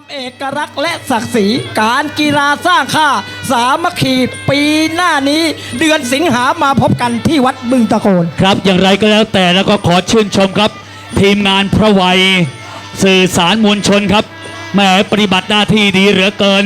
ความเอกลักษณ์และศักดิ์ศรีการกีฬาสร้างค่า สามัคคีปีหน้านี้ เดือนสิงหามาพบกันที่วัดบึงตะโกน ครับอย่างไรก็แล้วแต่แล้วก็ขอชื่นชมครับ ทีมงานพระวัย สื่อสารมวลชนครับแหมปฏิบัติหน้าที่ดีเหลือเกิน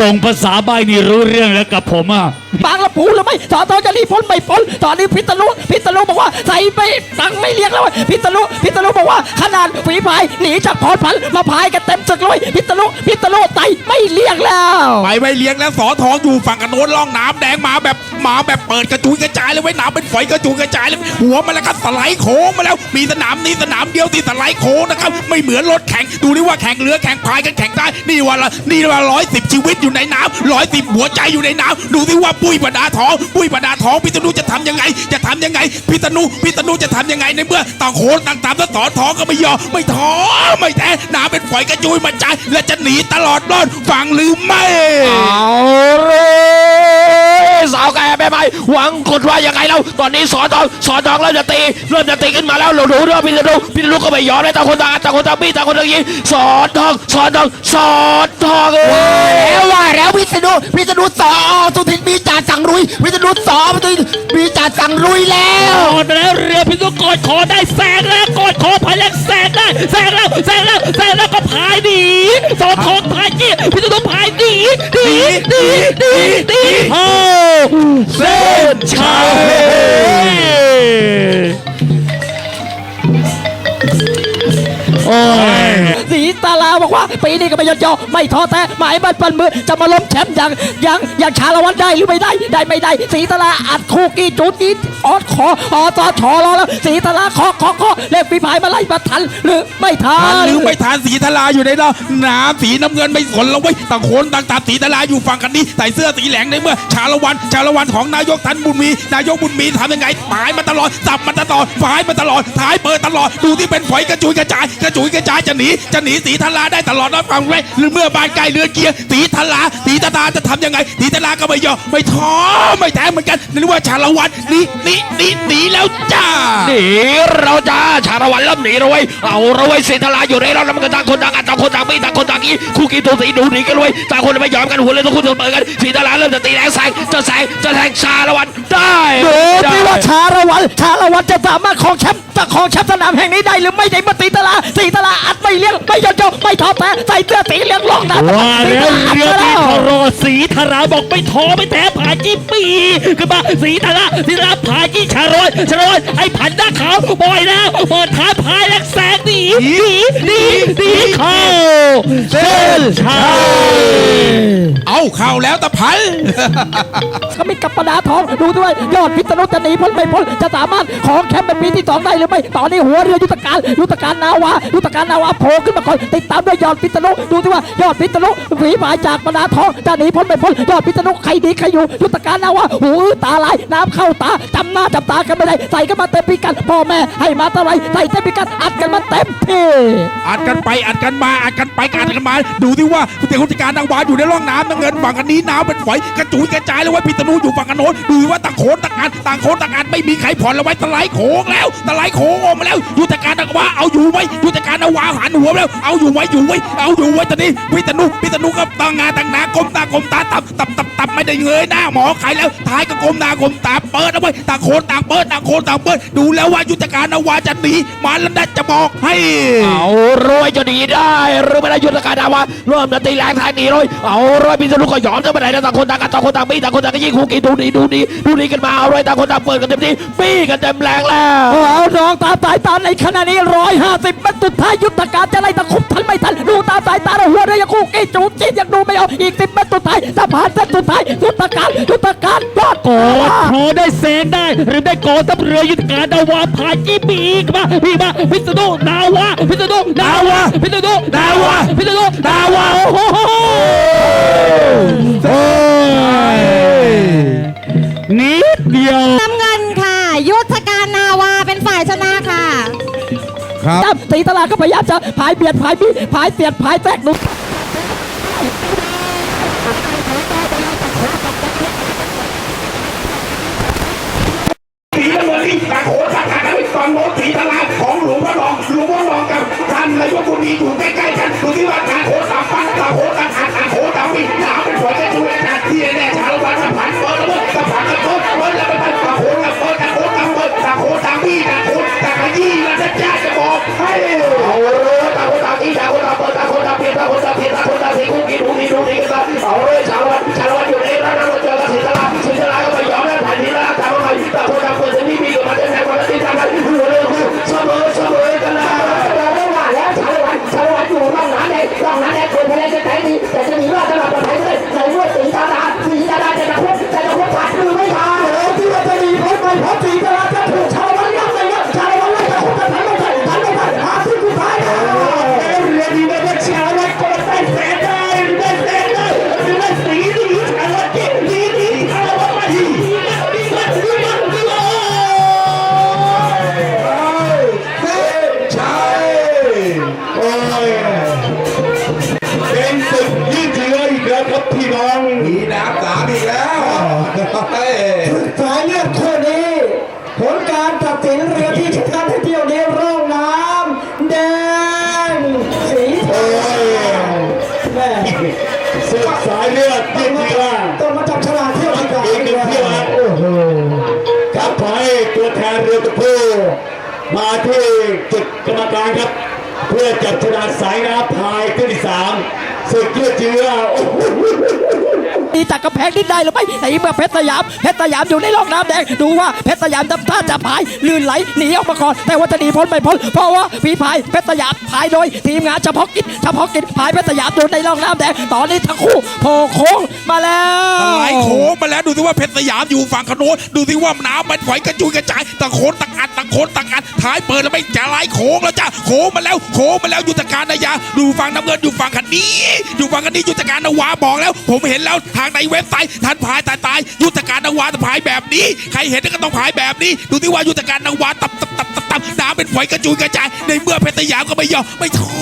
ส่งภาษาใบนี่รู้เรื่องแล้วกับผมอะบางละปูหรือไม่สอทอจะรีบพ้นไม่พ้นตอนนี้พิษณุพิษณุบอกว่าใส่ไปตังไม่เรียกแล้วเว้ยพิษณุพิษณุบอกว่าขนาดฝีพายหนีจากพรพันธุ์มาพายกันเต็มศึกเลยพิษณุพิษณุไตไม่เรียกแล้วไปไม่เลี้ยงแล้วสอทองอยู่ฝั่งกันโน้นล่องน้ำแดงมาแบบมาแบบเปิดกระจุยกระจายเลยไว้ยน้ำเป็นฝอยกระจุยกระจายเลยหัวมันแล้วก็สไลด์โค้งมาแล้วมีสนามนี้สนามเดียวที่สไลด์โค้งนะครับไม่เหมือนรถแข่งดูนี่ว่าแข่งเรือแข่งพายกันแข่งได้นี่ว่าละนี่ว่าร้อยสิบชีวิตอยู่ในน้ำร้อยสิบหัวใจอยู่ในน้ำดูสิว่าปุ้ยประดาทองปุ้ยประดาทองพิษณุจะทำยังไง จะทำยังไงพิษณุพิษณุจะทำยังไงในเมื่อต่างโขนต่างตามแล้วสอทองก็ไม่ยอมไม่ท้อไม่แท้น้ำเป็นฝอยกระจุยมาใจและจะหนีตลอดรอดฟังหรือไม่เอาเลยสาวแก่ไปไหมหวังกดว่ายังไงแล้วตอนนี้สอนทองสอนทองเริ่มจะตีเริ่มจะตีขึ้นมาแล้วเราดูเรื่องพี่จะดูพี่จะดูก็ไม่ยอมเลยต่างคนต่างต่างคนต่างพี่ต่างคนต่างยิงสอนทองสอนทองสอนทองเอ้ยแล้วว่าแล้วพิษณุพิษณุสอสุทินมีจ่าสั่งรุยพิษณุสอสุทินมีจ่าสั่งรุยแล้วกอดไปแล้วเรือพิษณุกอดคอได้แซงแล้วกอดคอพายแล้วแซงได้แซงแล้วแซงแล้วแซงแล้วก็พายดีสองทองพายจี้พิษณุพายดีดีดีดีดีโอ้เส้นชัยโตาลาบอกว่าปีนี้ก็ไม่ยอดยอไม่ท้อแท้หมายมันปันมือจะมาล้มแชมป์อย่างอย่างอย่างชาละวันได้หรือไม่ได้ ได้ไม่ได้สีตาลาอัดคู่กีจูดกีออดขออตอชอรอแล้วสีตาลาขอขอขอเล่ฝีพายมาไล่มาทันหรือไม่ทันหรือไม่ทานสีทลาอยู่ในน้ำน้ำสีน้ำเงินไม่สนแล้วเว้ยต่างคนต่างตาสีทลาอยู่ฝั่งกันนี้ใส่เสื้อสีแหลงในเมื่อ ชาละวันชาละวันของนายกทันบุญมีนายกบุญมีทำยังไงฝายมาตลอดสับมาตลอดฝายมาตลอดท้ายเปิดตลอดดูที่เป็นฝอยกระจุยกระจาย กระจุยกระจายจะหนีจะหนีสีทลาได้ตลอดนะฟังไว้หรือเมื่อบานใกล้เรือเกียร์สีทลาสีทลาจะทำยังไงสีทลาก็ไม่ยอมไม่ท้อไม่แท้เหมือนกันนึกว่าชาละวันหนีหนีหนีหนีแล้วจ้าหนีเราจ้าชาละวันเริ่มหนีเราไว้ยเอาเราไว้ยเศรษฐลาอยู่ในเราแล้วมันก็ต่างคนต่างอัดต่างคนต่างพี่ต่างคนต่างกี้คู่กีตัวสีดูหนีกันเลยต่างคนไม่ยอมกันหัวเลยต้องคู่ตัวเปิดกันเศรษฐลาเริ่มจะตีแรงแซงจะแซงจะแทงชาละวันได้ดูได้ที่ว่าชาละ วันชาละวันจะสามารถครองแชมป์จะครองแชมป์สนามแห่งนี้ได้หรือไม่ได้มาสีตาลาสีตาลาอัดไม่เลี้ยงไม่ยอมยอมไม่ท้อแท้ใส่เสื้อสีเหลืองลงนะว่าสีแล้วตาลาอัดเรือมาที่แล้วทรอสีธาราบอกไม่ท้อไม่แท้ผาจี้ปีขึ้นมาสีธาราสีธาราผาจี้ชาร้อยชาร้อยไอ้ผันหน้าขาวบอยแล้วเปิดท้ายพายแล้วแสงหนีหนีหนีหนีเข้าเส้นชัยเอาเข้าแล้วตะพันก็มีกับปนาทองดูด้วยยอดพิษณุจะหนีพ้นไม่พ้นจะสามารถของแชมป์เป็นปีที่สองได้หรือไม่ตอนนี้หัวเรือยุทธการยุทธการนาวายุทธการนาวาโผล่ขึ้นมาก่อนติดตามด้วยยอดพิษณุดูที่ว่ายอดพิษณุฝีพายจากปนาทองจะหนีพ้นไม่พ้นยอดพิษณุใครดีใครอยู่ยุทธการนาวาหูตาลายน้ำเข้าตาจำหน้าจำตากันไม่ได้ใส่กันมาเต็มพิกัดพ่อแม่ให้มาเท่าไรใส่เต็มพิกัดอัดกันมาเต็มที่อัดกันไปอัดกันมาอัดกันไปอัดกันมา ดูที่ว่าผู้เจ้าราชการนางวาอยู่ในร่องน้ำน้ำเงินฝั่งกันนี้น้ำเป็นฝอยกระจุยกระจายเลยว่าพิษณุอยู่ฝั่งกันโน้นดูว่าต่างโขนต่างอันต่างโขนต่างอันไม่มีใครผ่อนเอาไว้ตะไลโขงแล้วตะไลโขงออกมาแล้วยุทธการนางวาเอาอยู่ไว้ยุทธการนางวาหันหัวแล้ว เอาอยู่ไว้อยู่ไว้เอาอยู่ไว้ตอนนี้พิษณุพิษณุก็ตั้งงานตั้งนากลมตากลมตาตับตับตับตับไม่ได้เงยหน้าหมอใครแล้วท้ายก็กลมนากลมตาเปิดเอาไว้ต่างโขนต่างเปิดต่างโขนต่างเปิดดูแล้วว่ายุทธการนางวาจะหนีมาแล้วนะจะบอกให้เอารวยจะดีได้หรือไม่ได้ยุทธการดาวะเริ่มตีแรงทางหนีเลยเอารวยพิษณุก็ยอมจะไปไหนต่างคนต่างกันต่างคนต่างพี่ต่างคนต่างก็ยิงคู่กีดูดีดูดีดูดีกันมาเอารวยต่างคนต่างเปิดกันเต็มที่ปี้กันเต็มแรงแล้วเอาน้องตามสายตาในขณะนี้ร้อยห้าสิบมันสุดท้ายยุทธการจะไล่ตะคุบทันไม่ทันดูตามสายตาเราหัวเรือยังคู่กี้จูจีนยังดูไม่ออกอีกสิบเมตรสุดท้ายถ้าผ่านเส้นสุดท้ายยุทธการยุทธการยอดกอดคอได้แซงได้ หรือได้กอดทัพเรือยุทธการนาวาผาจี้ปีกมาพี่มาพิษณุนาวาพิษณุนาวาพิษณุนาวาพิษณุนาวาโอ้โห ตีตลาดก็พยายามจะพายเบียดพายบีพายเสียดพายแทรกดูสีน้ำเรียกโขนตาขาดฝั่งโน้นสีทลาของหลวงพ่อรองหลวงพ่อรองกับท่านนายกบุญมีอยู่ใกล้ บางคนจะไม่มีกัมันจะใช้ความรักที่ทำให้หัเสมอเสมอจ้าเราไม่ว่าแล้วชาววันชาววันอยู่ร่องน้ำแดร่องน้ำแดงคนแพ้จะแสีแต่จะมีรอดตลอด ดสายเลือดยิ่งที่ว่าต้องมาจับฉลากเที่ยวที่กลางอีกหนึ่งเที่ยวฮะโอ้โหครับขอให้ตัวแทนเรือตะพูมาที่จุดกรรมการครับ เพื่อจับฉลากสายน้ำพายขึ้นที่สามสุดยืดเยื้อโอ้โห ตีจากกำแพงนิดได้หรือไม่ในเมื่อเพชรสยามเพชรสยามอยู่ในร่องน้ำแดงดูว่าเพชรสยามทำท่าจะพายลื่นไหลหนีออกมาก่อนแต่ว่าจะหนีพ้นไม่พ้นเพราะว่าฝีพายเพชรสยามพายโดยทีมงานเฉพาะกิจเฉพาะกิจพายเพชรสยามอยู่ในร่องน้ำแดงตอนนี้ทั้งคู่โผล่โค้ง มาแล้วสไลโค้งมาแล้วดูสิว่าเพชรสยามอยู่ฝั่งขนนดูสิว่าน้ำมันไหวกระจุยกระจายตะโคนตะอัดตะโคนตะอัดท้ายเปิดแล้วไม่จะไล่โค้งแล้วจ้าโค้งมาแล้วโค้งมาแล้วยุทธการนายาดูฝั่งน้ำเงินอยู่ฝั่งคันนี้ อยู่ฝั่งคันนี้ยุทธการนาวาบอกแล้ว ผมเห็นแล้วทางในเว็บไซต์ท่านพายตายตายยุทธการนวาจะพายแบบนี้ ใครเห็นก็ต้องพายแบบนี้ ดูสิว่ายุทธการนวาตับตับตับตับตับน้ำเป็นฝอยกระจุยกระจายในเมื่อเพชรสยามก็ไม่ยอมไม่ท้อ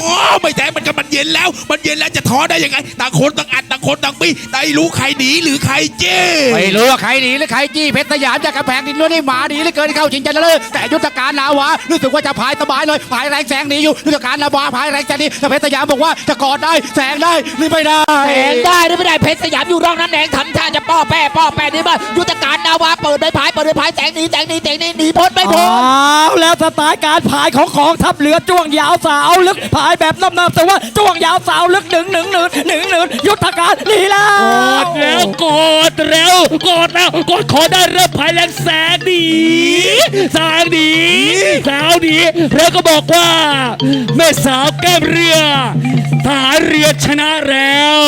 ไม่แต่มันก็มัน เย็นแล้ว มันเย็นแล้วจะท้อได้ยังไง ต่างคนต่างอัดต่างคนต่างปีได้รู้ใครหนีหรือใครเจ้ไม่รู้ว่าใครหนีหรือใครจี้เพชรสยามจากกระแพงดินนู้นนี่หมาหนีเหลยเกินเข้าชิงชนะเลิศแต่ยุทธการนาวารู้สึกว่าจะพายสบายเลยพายแรงแสงหนีอยู่ยุทธการนาวาพายแรงแสงหนีแต่เพชรสยามบอกว่าจะกอดได้แสงได้หรือไม่ได้แสงได้หรือไม่ได้เพชรสยามอยู่ร่องน้ำแดงทำท่าจะป้อแป้ป้อแป้นี่มายุทธการนาวาเปิดใบพายเปิดใบพายแสงหนีแสงหนีแสงหนีหนีพ้นไม่พ้นเอาแล้วสไตล์การพายของกองทัพเรือจ้วงยาวสาวลึกพายแบบน้ำๆแต่ว่าจ้วงยาวสาวลึกหนึ่งหนึ่งหนึ่งหนึ่งหนึ่งยุทธการหนีแล้วกดแล้วกดแล้วกดแล้วกดขอได้เริ่มภายแรงแสงดีแสงดีสาวดีแล้วก็บอกว่า แม่สาวแก้มเรือทหารเรือชนะแล้ว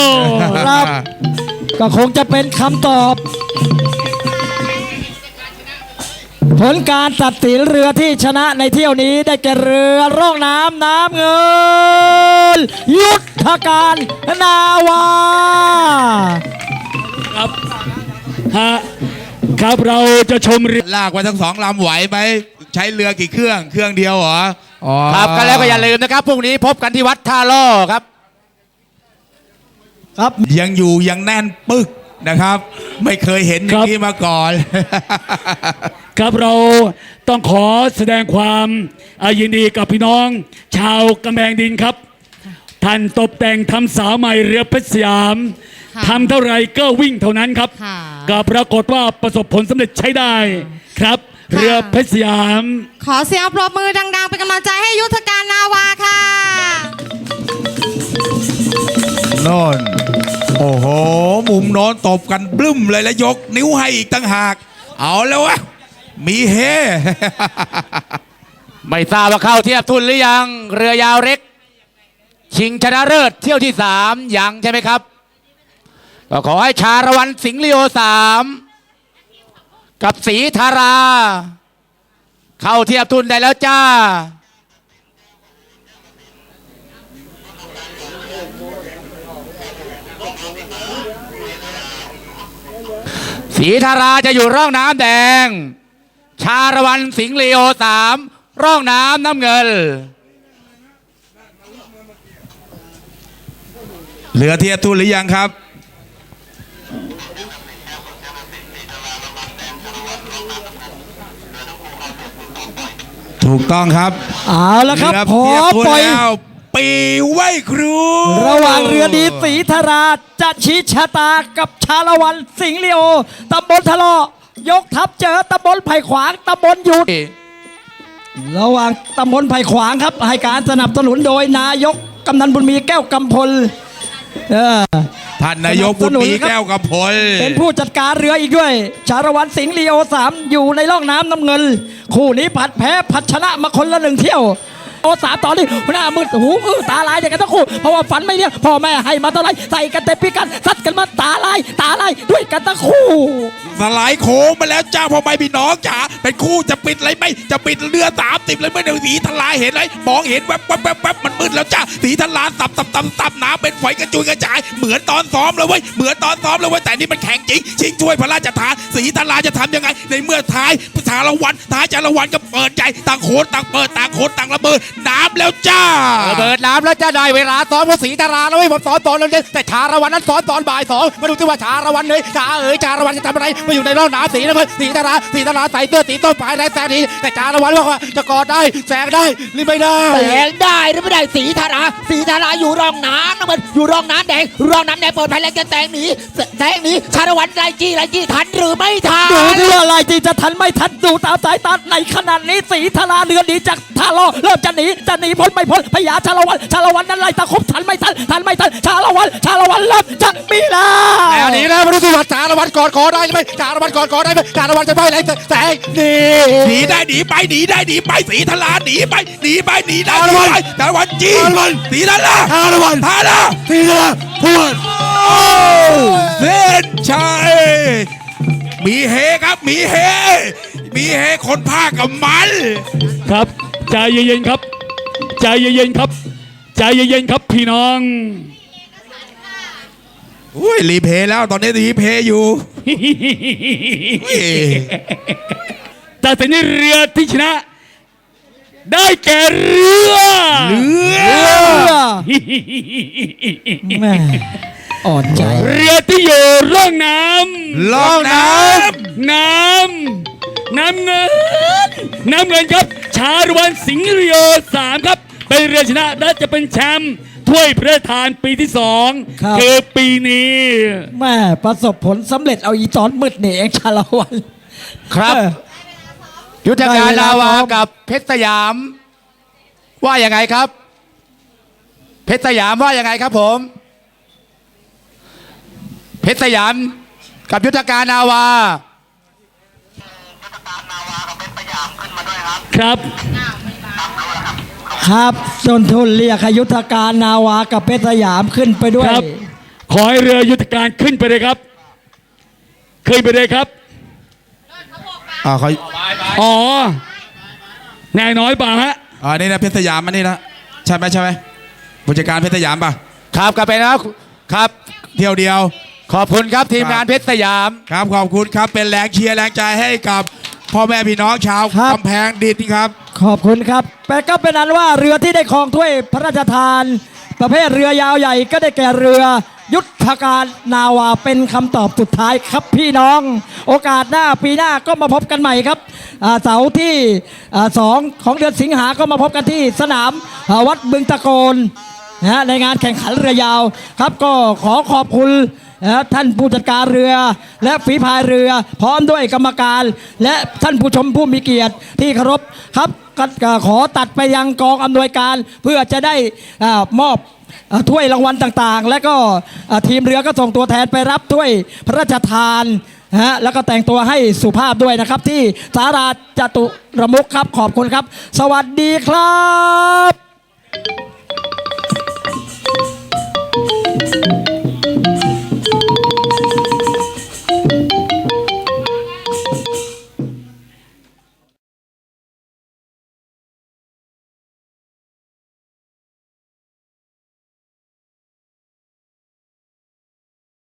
ครับ ก็คงจะเป็นคำตอบ ผลการตัดสินเรือที่ชนะในเที่ยวนี้ได้แก่เรือร่องน้ำน้ำเงิน ยุทธการนาวา ครับฮะครับเราจะชมเรือลากไว้ทั้งสองลำไหวไหมใช้เรือกี่เครื่องเครื่องเดียวเหรออ๋อครับกันแล้วก็อย่าลืมนะครับพรุ่งนี้พบกันที่วัดท่าล่อครับ ครับยังอยู่ยังแน่นปึกนะครับ ไม่เคยเห็นอย่างนี้มาก่อน ครับเราต้องขอแสดงความอายินดีกับพี่น้อง ชาวกำแพงดินครับ ท่านตกแต่งทำสาวใหม่เรือเพชรสยามค่ะทำเท่าไรก็วิ่งเท่านั้นครับค่ะ ก็ปรากฏว่าประสบผลสำเร็จใช้ได้ครับค่ะเรือเพชรสยาม ขอเสียงปรบมือดัง ๆ เป็นกำลังใจให้ยุทธการนาวาค่ะ โน่นโอ้โห มุมโน้นตบกันบลึ้มเลยแล้วยกนิ้วให้อีกตั้งหาก เอาแล้ววะ มีเฮ ไม่ทราบว่าเข้าเทียบทุนหรือยัง เรือยาวเล็ก ชิงชนะเลิศเที่ยวที่สามยังใช่ไหมครับ ก็ขอให้ชาละวันสิงห์ลีโอสามกับสีธารา เข้าเทียบทุนได้แล้วจ้า สีธาราจะอยู่ร่องน้ำแดง ชาละวันสิงห์ลีโอสามร่องน้ำน้ำเงิน เหลือเทียบทุนหรือยังครับถูกต้องครับเอาละครับเรือพอเทียบทุนปล่อยแล้วปีไหวครู ระหว่างเรือดีสีธาราจะชี้ชะตากับชาละวันสิงห์ลีโอตำบลทะเลาะ ยกทัพเจอตำบลไผ่ขวางตำบลหยุด ระหว่างตำบลไผ่ขวางครับ ให้การสนับสนุนโดยนายกกำนันบุญมีแก้วกำพลเออ ท่านนายกบุญมีแก้วกับพลเป็นผู้จัดการเรืออีกด้วย ชาละวันสิงห์ลีโอสามอยู่ในร่องน้ำน้ำเงิน คู่นี้ผัดแพ้ผัดชนะมาคนละหนึ่งเที่ยว โอสามตอนนี้หน้ามืดหูอื้อตาลายอย่างกันทั้งคู่เพราะว่าฝันไม่เลี้ยงพ่อแม่ให้มาเท่าไรใส่กันเต็มพิกันซัดกันมาตาลายตาลายด้วยกันทั้งคู่สลด์โค้งมาแล้วจ้าพ่อไม่พี่น้องจ๋าเป็นคู่จะปิดอะไรไหมจะปิดเรือสามติดเลยไม่เดี๋ยวสีทลายเห็นไหมมองเห็นแวบแวบแวบแวบมันมืดแล้วจ้าสีทลายตับตับตับตับน้ำเป็นฝอยกระจุยกระจาย เหมือนตอนซ้อมเลยเว้ยเหมือนตอนซ้อมเลยเว้ยแต่นี่มันแข่งจริงชิงช่วยพระราชทานสีทลายจะทำยังไง ในเมื่อท้ายสารวันท้ายจารวันก็เปิดใจต่างโคนต่างเปิดต่างโคนต่างระเบิดน้ำแล้วจ้าเปิดน้ำแล้วจะได้เวลาซ้อมของศรีธาราแล้วไม่ผมสอนตอนนั้นแต่ชาละวันนั้นสอนตอนบ่ายสองมาดูที่ว่าชาละวันเลยชาเอ๋ยชาละวันจะทำอะไรมาอยู่ในร่องน้ำสีน้ำเงินศรีธาราศรีธาราใส่เสื้อสีต้นปลายแรงแสงดีแต่ชาละวันบอกว่าจะกอดได้แสงได้หรือไม่ได้แสงได้หรือไม่ได้สีธาราสีธาราอยู่ร่องน้ำนะมันอยู่ร่องน้ำแดงร่องน้ำแดงเปิดไฟแรงจะแสงหนีแสงหนีชาละวันไล่จี้ไล่จี้ทันหรือไม่ทันดูที่ว่าไล่จี้จะทันไม่ทันดูตามสายตาในขนาดนี้สีธาราเดือนหนีจากท่ารอเริ่มจะหนีจะหนีพ้นไม่พ้นพญาชาละวันชาละวันนั้นไล่ตะคบทันไม่ทันทันไม่ทันชาละวันชาละวันเริ่มจะมีแล้วแนวนี้นะมาดูที่ว่าชาละวันกอดคอได้ไหมชาละวันกอดคอได้ไหมชาละวันจะไม่แรงแสงดีหนีได้หนีไปหนีได้หนีไปสีทลาหนีไปหนีไปหนีได้หนีไปทาวันจีสีทลาทาวันทาลาสีทลาพูดเส้นชัยมีเฮครับมีเฮมีเฮคนภาคกับมัน ครับใจเย็นๆครับ ใจเย็นๆครับ ใจเย็นๆครับพี่น้องอุ้ยรีเพย์แล้วตอนนี้รีเพย์อยู่อุ้ยตัดสินที่เรือที่ชนะ ได้แก่เรือเรือแม่อ่อนใจ เรือที่อยู่ร่องน้ำล่องน้น้ำน้ำเงินน้ำเงินครับ ชาละวันสิงห์เรียวสามครับ เป็นเรือชนะและจะเป็นแชมป์ถ้วยพระราชทานปีที่สองครับ คือปีนี้ แม่ประสบผลสำเร็จเอาอีตอนมืดนี่เองชาละวันครับ เออ ยุทธการได้เวลาลาวาซ้อมกับเพชรสยาม ว่าอย่างไงครับ เพชรสยามว่าอย่างไงครับผม เพชรสยามกับยุทธการนาวา ครับ ครับจนทุนเรียกให้ยุทธการนาวากับเพชรสยามขึ้นไปด้วยครับ ขอให้เรือยุทธการขึ้นไปเลยครับขึ้นไปเลยครับอ่าเขาอ๋อแน่น้อยเปล่าฮะอ่านี่นะเพชรสยามมานี่นะใช่ไหมใช่ไหมผู้จัดการเพชรสยามป่ะครับก็เป็นแล้วครับเที่ยวเดียว ขอบคุณครับทีมงานเพชรสยามครับขอบคุณครับเป็นแรงเชียร์แรงใจให้กับพ่อแม่พี่น้องชาวครับกำแพงดินครับ ขอบคุณครับแต่ก็เป็นอันว่าเรือที่ได้ครองถ้วยพระราชทาน ประเภทเรือยาวใหญ่ก็ได้แก่เรือ ยุทธการนาวาเป็นคำตอบสุดท้ายครับพี่น้อง โอกาสหน้าปีหน้าก็มาพบกันใหม่ครับเสาร์ที่สองของเดือนสิงหาก็มาพบกันที่สนามวัดบึงตะโกนนะในงานแข่งขันเรือยาวครับก็ขอขอบคุณนะท่านผู้จัดการเรือและฝีพายเรือ พร้อมด้วยกรรมการ และท่านผู้ชมผู้มีเกียรติที่เคารพครับ ขอตัดไปยังกองอำนวยการเพื่อจะได้อามอบถ้วยรางวัลต่างๆ และก็ทีมเรือก็ส่งตัวแทนไปรับถ้วยพระราชทานฮะแล้วก็แต่งตัวให้สุภาพด้วยนะครับ ที่สาราจตุรมุกครับขอบคุณครับ สวัสดีครับ